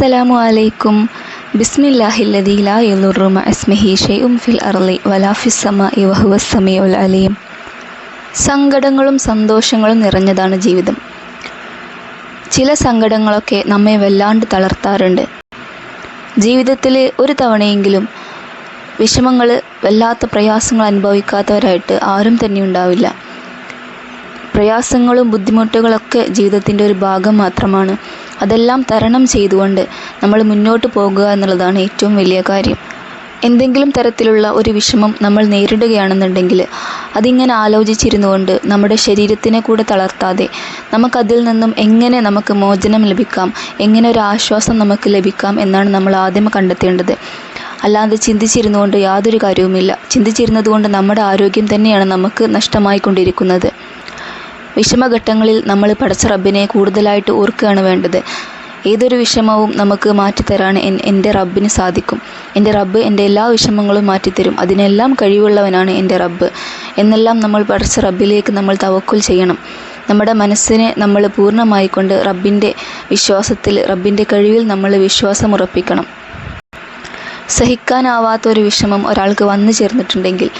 അസ്സലാമു അലൈക്കും. ബിസ്മില്ലാഹില്ലദീ ലാ യളുറു മഅസ്മിഹി ഷൈഉൻ ഫിൽ അർളി വലാ ഫിസ് സമാഇ വഹുവ സമീഉൽ അലീം. സങ്കടങ്ങളും സന്തോഷങ്ങളും നിറഞ്ഞതാണ് ജീവിതം. ചില സങ്കടങ്ങളൊക്കെ നമ്മെ വല്ലാണ്ട് തളർത്താറുണ്ട്. ജീവിതത്തിൽ ഒരു തവണയെങ്കിലും വിഷമങ്ങൾ വല്ലാത്ത പ്രയാസങ്ങൾ അനുഭവിക്കാത്തവരായിട്ട് ആരും തന്നെ ഉണ്ടാവില്ല. പ്രയാസങ്ങളും ബുദ്ധിമുട്ടുകളൊക്കെ ജീവിതത്തിന്റെ ഒരു ഭാഗം മാത്രമാണ്. അതെല്ലാം തരണം ചെയ്തുകൊണ്ട് നമ്മൾ മുന്നോട്ട് പോകുക എന്നുള്ളതാണ് ഏറ്റവും വലിയ കാര്യം. എന്തെങ്കിലും തരത്തിലുള്ള ഒരു വിഷമം നമ്മൾ നേരിടുകയാണെന്നുണ്ടെങ്കിൽ അതിങ്ങനെ ആലോചിച്ചിരുന്നുകൊണ്ട് നമ്മുടെ ശരീരത്തിനെ കൂടെ തളർത്താതെ നമുക്കതിൽ നിന്നും എങ്ങനെ നമുക്ക് മോചനം ലഭിക്കാം എങ്ങനെ ഒരു ആശ്വാസം നമുക്ക് ലഭിക്കാം എന്നാണ് നമ്മൾ ആദ്യം കണ്ടെത്തേണ്ടത്. അല്ലാതെ ചിന്തിച്ചിരുന്നുകൊണ്ട് യാതൊരു കാര്യവുമില്ല. ചിന്തിച്ചിരുന്നത് കൊണ്ട് നമ്മുടെ ആരോഗ്യം തന്നെയാണ് നമുക്ക് നഷ്ടമായിക്കൊണ്ടിരിക്കുന്നത്. വിഷമഘട്ടങ്ങളിൽ നമ്മൾ പടച്ച റബ്ബിനെ കൂടുതലായിട്ട് ഓർക്കുകയാണ് വേണ്ടത്. ഏതൊരു വിഷമവും നമുക്ക് മാറ്റിത്തരാൻ എന്റെ റബ്ബിന് സാധിക്കും. എന്റെ റബ്ബ് എന്റെ എല്ലാ വിഷമങ്ങളും മാറ്റിത്തരും. അതിനെല്ലാം കഴിവുള്ളവനാണ് എന്റെ റബ്ബ്. എന്നെല്ലാം നമ്മൾ പടച്ച റബ്ബിലേക്ക് നമ്മൾ തവക്കുൽ ചെയ്യണം. നമ്മുടെ മനസ്സിനെ നമ്മൾ പൂർണമായിക്കൊണ്ട് റബ്ബിന്റെ വിശ്വാസത്തിൽ റബ്ബിന്റെ കഴിവിൽ നമ്മൾ വിശ്വാസം ഉറപ്പിക്കണം സഹിക്കാനാവാത്ത ഒരു വിഷമം ഒരാൾക്ക് വന്നു ചേർന്നിട്ടുണ്ടെങ്കിൽ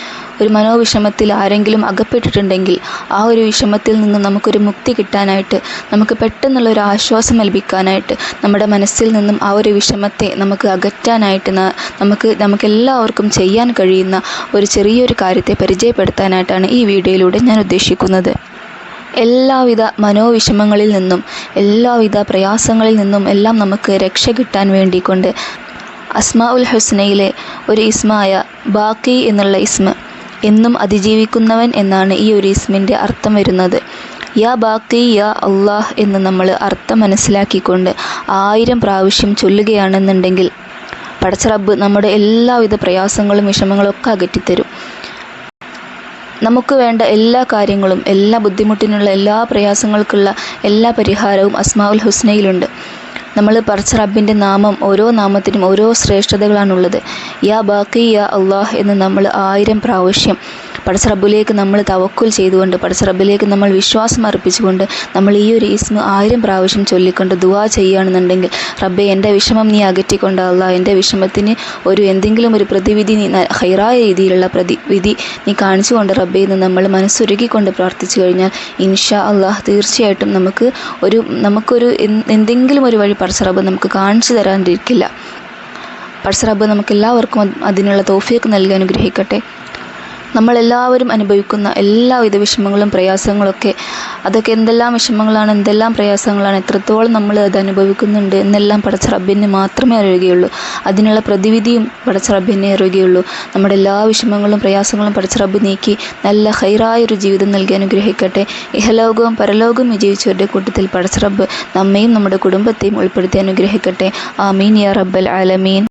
ഒരു മനോവിഷമത്തിൽ ആരെങ്കിലും അകപ്പെട്ടിട്ടുണ്ടെങ്കിൽ ആ ഒരു വിഷമത്തിൽ നിന്ന് നമുക്കൊരു മുക്തി കിട്ടാനായിട്ട് നമുക്ക് പെട്ടെന്നുള്ള ഒരു ആശ്വാസം ലഭിക്കാനായിട്ട് നമ്മുടെ മനസ്സിൽ നിന്നും ആ ഒരു വിഷമത്തെ നമുക്ക് അകറ്റാനായിട്ട് നമുക്ക് നമുക്കെല്ലാവർക്കും ചെയ്യാൻ കഴിയുന്ന ഒരു ചെറിയൊരു കാര്യത്തെ പരിചയപ്പെടുത്താനായിട്ടാണ് ഈ വീഡിയോയിലൂടെ ഞാൻ ഉദ്ദേശിക്കുന്നത്. എല്ലാവിധ മനോവിഷമങ്ങളിൽ നിന്നും എല്ലാവിധ പ്രയാസങ്ങളിൽ നിന്നും എല്ലാം നമുക്ക് രക്ഷ കിട്ടാൻ വേണ്ടിക്കൊണ്ട് അസ്മാ ഉൽ ഹുസ്നയിലെ ഒരു ഇസ്മായ ബാക്കി എന്നുള്ള ഇസ്മ. എന്നും അതിജീവിക്കുന്നവൻ എന്നാണ് ഈ ഒരു ഇസ്മിന്റെ അർത്ഥം വരുന്നത്. യാ ബാക്കി യാ അള്ളാഹ് എന്ന് നമ്മൾ അർത്ഥം മനസ്സിലാക്കിക്കൊണ്ട് ആയിരം പ്രാവശ്യം ചൊല്ലുകയാണെന്നുണ്ടെങ്കിൽ പടച്ചറബ്ബ് നമ്മുടെ എല്ലാവിധ പ്രയാസങ്ങളും വിഷമങ്ങളും ഒക്കെ അകറ്റിത്തരും. നമുക്ക് വേണ്ട എല്ലാ കാര്യങ്ങളും എല്ലാ ബുദ്ധിമുട്ടിനുള്ള എല്ലാ പ്രയാസങ്ങൾക്കുള്ള എല്ലാ പരിഹാരവും അസ്മാഉൽ ഹുസ്നയിലുണ്ട്. നമ്മൾ പറിച്ച റബ്ബിന്റെ നാമം ഓരോ നാമത്തിനും ഓരോ ശ്രേഷ്ഠതകളാണുള്ളത്. യാ ബാക്കി യാ അള്ളാഹ് എന്ന് നമ്മൾ ആയിരം പ്രാവശ്യം പടച്ച റബ്ബിലേക്ക് നമ്മൾ തവക്കുൽ ചെയ്തുകൊണ്ട് പടച്ചറബിലേക്ക് നമ്മൾ വിശ്വാസം അർപ്പിച്ചുകൊണ്ട് നമ്മൾ ഈ ഒരു ഈസ്മ ആയിരം പ്രാവശ്യം ചൊല്ലിക്കൊണ്ട് ദുവാ ചെയ്യുകയാണെന്നുണ്ടെങ്കിൽ റബ്ബെ എന്റെ വിഷമം നീ അകറ്റിക്കൊണ്ട് അല്ല എന്റെ വിഷമത്തിന് ഒരു എന്തെങ്കിലും ഒരു പ്രതിവിധി നീ ഹൈറായ രീതിയിലുള്ള പ്രതിവിധി നീ കാണിച്ചുകൊണ്ട് റബ്ബെ എന്ന് നമ്മൾ മനസ്സൊരുക്കിക്കൊണ്ട് പ്രാർത്ഥിച്ചു കഴിഞ്ഞാൽ ഇൻഷാ അള്ളാഹ് തീർച്ചയായിട്ടും നമുക്ക് ഒരു നമുക്കൊരു എന്തെങ്കിലും ഒരു വഴി പടച്ചറബ് നമുക്ക് കാണിച്ചു തരാണ്ടിരിക്കില്ല. പടച്ചറബ് നമുക്കെല്ലാവർക്കും അതിനുള്ള തോഫിയൊക്കെ നൽകി അനുഗ്രഹിക്കട്ടെ. നമ്മളെല്ലാവരും അനുഭവിക്കുന്ന എല്ലാവിധ വിഷമങ്ങളും പ്രയാസങ്ങളൊക്കെ അതൊക്കെ എന്തെല്ലാം വിഷമങ്ങളാണ് എന്തെല്ലാം പ്രയാസങ്ങളാണ് എത്രത്തോളം നമ്മൾ അത് അനുഭവിക്കുന്നുണ്ട് എന്നെല്ലാം പടച്ച റബ്ബിന് മാത്രമേ അറിയുകയുള്ളൂ. അതിനുള്ള പ്രതിവിധിയും പടച്ച റബ്ബിനെ അറിയുകയുള്ളൂ. നമ്മുടെ എല്ലാ വിഷമങ്ങളും പ്രയാസങ്ങളും പടച്ച റബ്ബ് നീക്കി നല്ല ഹൈറായ ഒരു ജീവിതം നൽകി അനുഗ്രഹിക്കട്ടെ. ഇഹലോകവും പരലോകവും വിജയിച്ചവരുടെ കൂട്ടത്തിൽ പടച്ച റബ്ബ് നമ്മയും നമ്മുടെ കുടുംബത്തെയും ഉൾപ്പെടുത്തി അനുഗ്രഹിക്കട്ടെ. ആമീൻ യാ റബ്ബൽ ആലമീൻ.